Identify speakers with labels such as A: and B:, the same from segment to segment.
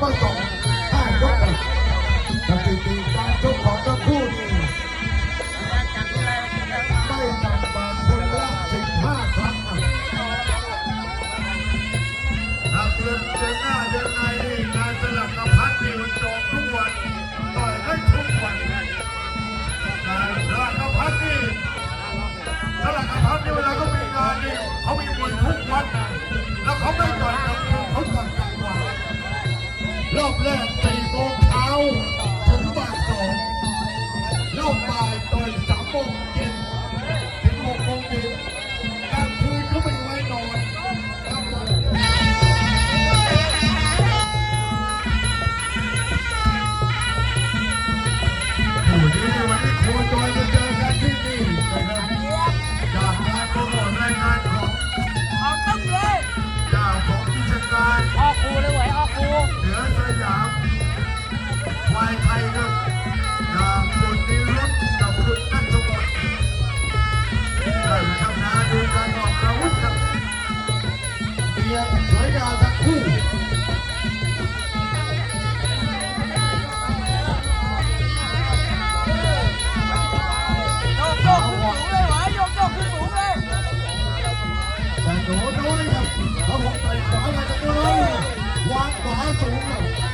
A: ขอสองห้ายกกันสถิติการชกของทั้งคู่นี่ไม่ต่ำกว่าคนละสิบห้าครั้ง
B: หากเดินเดิหน้าเดินในนี่การสลับกับพัดนี่มันจอบทุกวันต่อยได้ทุกวันการสลับกับพัดนี่สลับกับพัดนี่เวลาเขามีงานนี่เขามีมวยทุกวันแล้วเขาไม่ต่อย
A: ப்ளஸ் 很好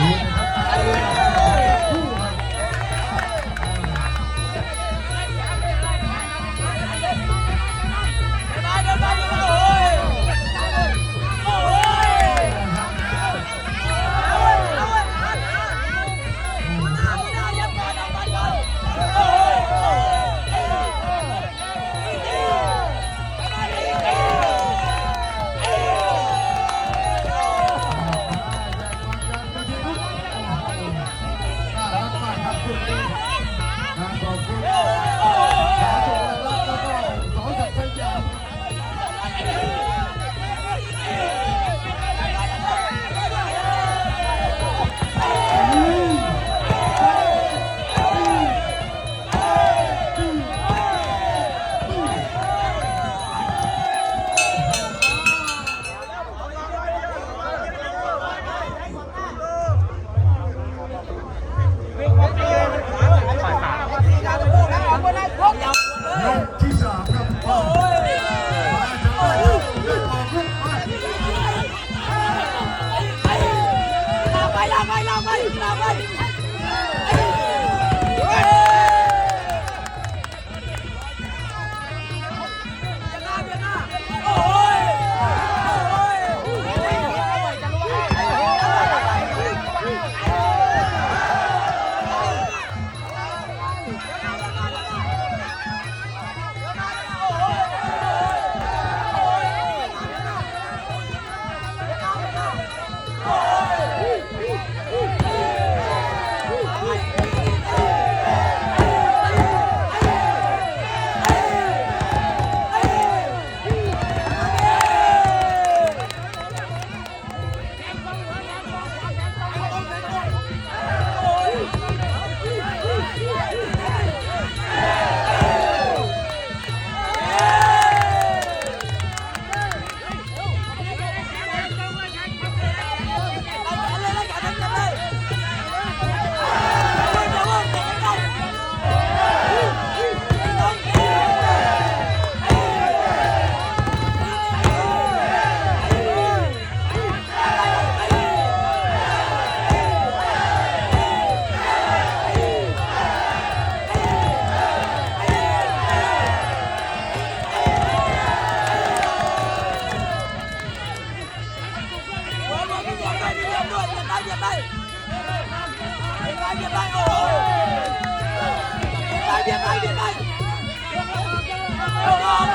A: Thank you. เย็นไป
C: เย็
B: นด้ว
A: ย
C: เย็น
A: ไปเย็นไปเย็นไปเย็
C: นไปโอ้เย็นไปเย็
A: นไปเย็นไป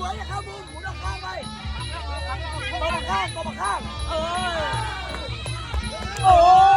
A: เข้ามุมเหมือนอย่าเข้ามุมหมุนออกข้างไปตบข้างตบข้าง เออ โอ้